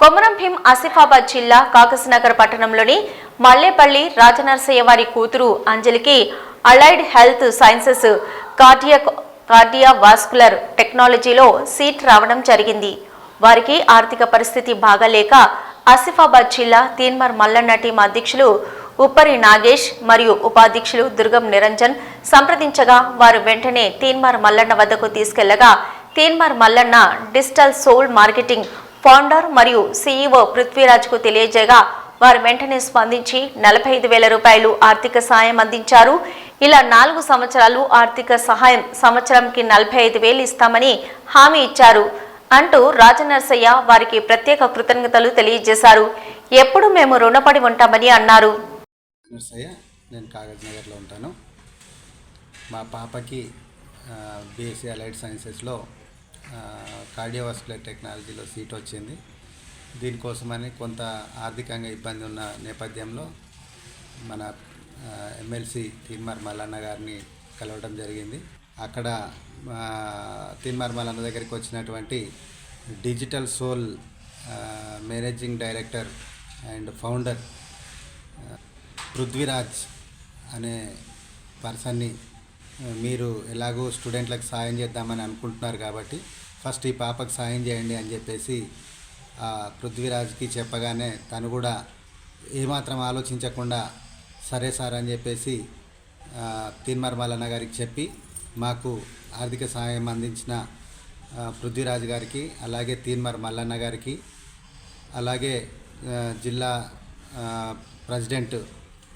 కొమరం భీం ఆసిఫాబాద్ జిల్లా కాకసనగర్ పట్టణంలోని మల్లేపల్లి రాజనరసయ్య వారి కూతురు అంజలికి allied health sciences cardiac cardiovascular టెక్నాలజీలో సీట్ రావడం జరిగింది. వారికి ఆర్థిక పరిస్థితి బాగాలేక ఆసిఫాబాద్ జిల్లా తీన్మర్ మల్లన్న టీం అధ్యక్షులు ఉప్పరి నాగేష్ మరియు ఉపాధ్యక్షులు దుర్గం నిరంజన్ సంప్రదించగా వారు వెంటనే తీన్మార్ మల్లన్న వద్దకు తీసుకెళ్ళగా Teenmaar Mallanna digital soul marketing founder మరియు సీఈఓ పృథ్వీరాజ్కు తెలియజేయగా వారు వెంటనే స్పందించి నలభై ఐదు వేల రూపాయలు ఆర్థిక సహాయం అందించారు. ఇలా నాలుగు సంవత్సరాలు ఆర్థిక సహాయం సంవత్సరంకి నలభై ఐదు వేలు ఇస్తామని హామీ ఇచ్చారు. అంటూ రాజనరసయ్య వారికి ప్రత్యేక కృతజ్ఞతలు తెలియజేశారు. ఎప్పుడు మేము రుణపడి ఉంటామని అన్నారు. నర్సయ్య నేను కాగజ్ నగర్లో ఉంటాను. మా పాపకి బీఎస్సీ అలైడ్ సైన్సెస్లో కార్డియోవాస్కులర్ టెక్నాలజీలో సీట్ వచ్చింది. దీనికోసమని కొంత ఆర్థికంగా ఇబ్బంది ఉన్న నేపథ్యంలో మన ఎమ్మెల్సీ తీన్మార్ మల్లన్న గారిని కలవడం జరిగింది. అక్కడ ఆ, మల్లన్న దగ్గరికి వచ్చినటువంటి digital soul managing director and founder Prithviraj అనే పర్సన్ని మీరు ఎలాగో స్టూడెంట్లకు సాయం చేద్దామని అనుకుంటున్నారు కాబట్టి ఫస్ట్ ఈ పాపకు సాయం చేయండి అని చెప్పేసి పృథ్వీరాజ్కి చెప్పగానే తను కూడా ఏమాత్రం ఆలోచించకుండా సరే సార్ అని చెప్పేసి ఆ, తీన్మార్ మల్లన్న గారికి చెప్పి మాకు ఆర్థిక సహాయం అందించిన పృథ్వీరాజు పృథ్వీరాజ్ గారికి అలాగే తీన్మర్ మల్లన్న గారికి అలాగే జిల్లా ప్రెసిడెంట్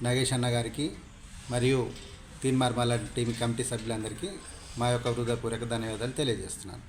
నగేష్ అన్న గారికి మరియు తీన్ మార్మల టీం కమిటీ సభ్యులందరికీ మా యొక్క హృదయపూర్వక ధన్యవాదాలు తెలియజేస్తున్నాను.